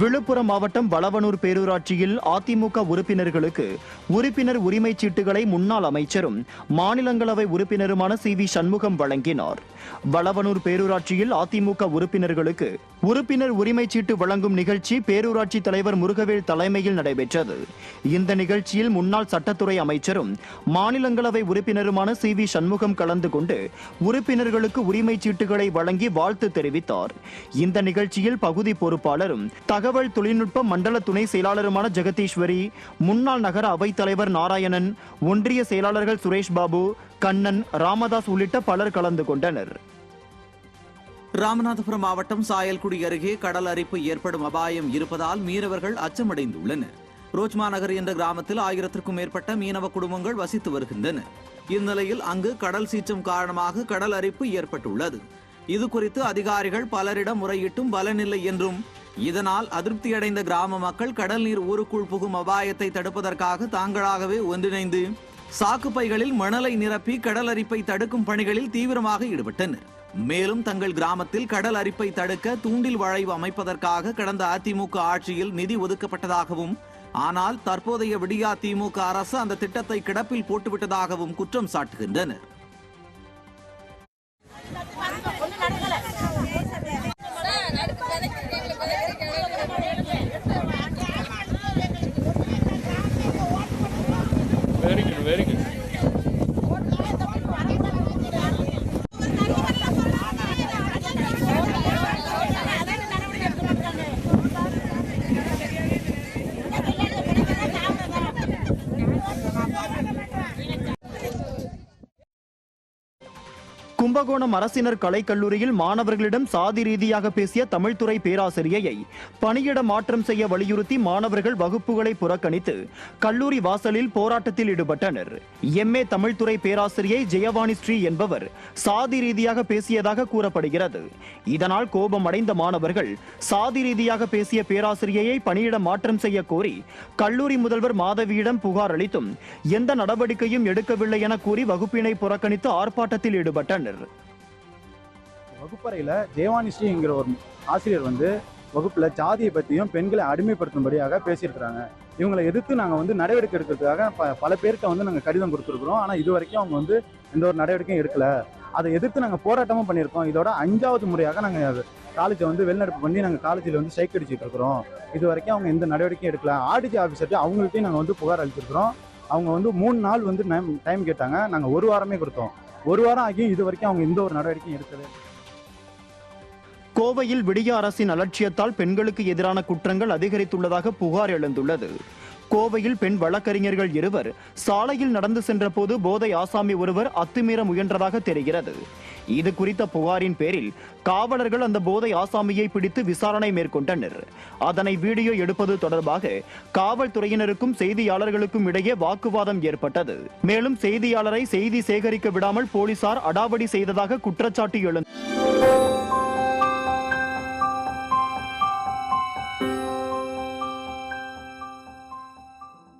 விழுப்புரம் மாவட்டம் வளவனூர் பேரூராட்சியில் அதிமுக உறுப்பினர்களுக்கு உறுப்பினர் உரிமைச் சீட்டுகளை முன்னாள் அமைச்சரும் மாநிலங்களவை உறுப்பினருமான சி வி சண்முகம் வழங்கினார். வளவனூர் பேரூராட்சியில் அதிமுக உறுப்பினர்களுக்கு உறுப்பினர் உரிமைச் சீட்டு வழங்கும் நிகழ்ச்சி பேரூராட்சி தலைவர் முருகவேல் தலைமையில் நடைபெற்றது. இந்த நிகழ்ச்சியில் முன்னாள் சட்டத்துறை அமைச்சரும் மாநிலங்களவை உறுப்பினருமான சி வி சண்முகம் கலந்து கொண்டு உறுப்பினர்களுக்கு உரிமைச் சீட்டுகளை வழங்கி வாழ்த்து தெரிவித்தார். இந்த நிகழ்ச்சியில் பகுதி பொறுப்பாளரும் தகவல் தொழில்நுட்ப மண்டல துணை செயலாளருமான ஜெகதீஸ்வரி முன்னாள் நகர அவைத் தலைவர் நாராயணன் ஒன்றிய செயலாளர்கள் சுரேஷ் பாபு கண்ணன் ராமதாஸ் உள்ளிட்ட பலர் கலந்து கொண்டனர். ராமநாதபுரம் மாவட்டம் சாயல்குடி அருகே கடல் அரிப்பு ஏற்படும் அபாயம் இருப்பதால் மீனவர்கள் அச்சமடைந்துள்ளனர். ரோஜ்மா நகர் என்ற கிராமத்தில் ஆயிரத்திற்கும் மேற்பட்ட மீனவ குடும்பங்கள் வசித்து வருகின்றன இந்நிலையில் அங்கு கடல் சீற்றம் காரணமாக கடல் அரிப்பு ஏற்பட்டுள்ளது. இது குறித்து அதிகாரிகள் பலரிடம் முறையிட்டும் பலனில்லை என்றும் இதனால் அதிருப்தியடைந்த கிராம மக்கள் கடல் நீர் ஊருக்குள் புகும் அபாயத்தை தடுப்பதற்காக தாங்களாகவே ஒன்றிணைந்து சாக்குப்பைகளில் மணலை நிரப்பி கடல் அரிப்பை தடுக்கும் பணிகளில் தீவிரமாக ஈடுபட்டனர். மேலும் தங்கள் கிராமத்தில் கடல் அரிப்பை தடுக்க தூண்டில் வளைவு அமைப்பதற்காக கடந்த அதிமுக ஆட்சியில் நிதி ஒதுக்கப்பட்டதாகவும் ஆனால் தற்போதைய விடியா திமுக அரசு அந்த திட்டத்தை கிடப்பில் போட்டுவிட்டதாகவும் குற்றம் சாட்டுகின்றனர். very good. கும்பகோணம் அரசினர் கலைக்கல்லூரியில் மாணவர்களிடம் சாதி ரீதியாக பேசிய தமிழ்துறை பேராசிரியையை பணியிட மாற்றம் செய்ய வலியுறுத்தி மாணவர்கள் வகுப்புகளை புறக்கணித்து கல்லூரி வாசலில் போராட்டத்தில் ஈடுபட்டனர். எம்ஏ தமிழ்துறை பேராசிரியை ஜெயவாணி ஸ்ரீ என்பவர் சாதி ரீதியாக பேசியதாக கூறப்படுகிறது. இதனால் கோபமடைந்த மாணவர்கள் சாதி ரீதியாக பேசிய பேராசிரியையை பணியிட மாற்றம் செய்ய கோரி கல்லூரி முதல்வர் மாதவியிடம் புகார் அளித்தும் எந்த நடவடிக்கையும் எடுக்கவில்லை என கூறி வகுப்பினை புறக்கணித்து ஆர்ப்பாட்டத்தில் ஈடுபட்டனர். வகுப்பறையில் ஜெயவானிஸ்ரீங்கிற ஒரு ஆசிரியர் வந்து வகுப்பில் ஜாதியை பற்றியும் பெண்களை அடிமைப்படுத்தும்படியாக பேசியிருக்கிறாங்க. இவங்களை எதிர்த்து நாங்கள் வந்து நடவடிக்கை எடுக்கிறதுக்காக ப பல பேர்கிட்ட வந்து நாங்கள் கடிதம் கொடுத்துருக்குறோம். ஆனால் இது வரைக்கும் அவங்க வந்து எந்த ஒரு நடவடிக்கையும் எடுக்கல. அதை எதிர்த்து நாங்கள் போராட்டமும் பண்ணியிருக்கோம். இதோட அஞ்சாவது முறையாக நாங்கள் காலேஜை வந்து வெளிநடப்பு பண்ணி நாங்கள் காலேஜில் வந்து ஸ்ட்ரைக் அடிச்சுட்டு இருக்கிறோம். இது வரைக்கும் அவங்க எந்த நடவடிக்கையும் எடுக்கல. ஆர்டிஜி ஆஃபீஸர்கிட்ட அவங்கள்ட்டையும் நாங்கள் வந்து புகார் அளிச்சிருக்கிறோம். அவங்க வந்து மூணு நாள் வந்து டைம் கேட்டாங்க. நாங்கள் ஒரு வாரமே கொடுத்தோம். ஒரு வாரம் ஆகியும் இது வரைக்கும் அவங்க எந்த ஒரு நடவடிக்கையும் எடுக்கல கோவையில் விடிய அரசின் அலட்சியத்தால் பெண்களுக்கு எதிரான குற்றங்கள் அதிகரித்துள்ளதாக புகார் எழுந்துள்ளது. கோவையில் பெண் வழக்கறிஞர்கள் இருவர் சாலையில் நடந்து சென்றபோது போதை ஆசாமி ஒருவர் அத்துமீற முயன்றதாக தெரிகிறது. இது குறித்த புகாரின் பேரில் காவலர்கள் அந்த போதை ஆசாமியை பிடித்து விசாரணை மேற்கொண்டனர். அதனை வீடியோ எடுப்பது தொடர்பாக காவல்துறையினருக்கும் செய்தியாளர்களுக்கும் இடையே வாக்குவாதம் ஏற்பட்டது. மேலும் செய்தியாளரை செய்தி சேகரிக்க விடாமல் போலீசார் அடாவடி செய்ததாக குற்றச்சாட்டு எழுந்தது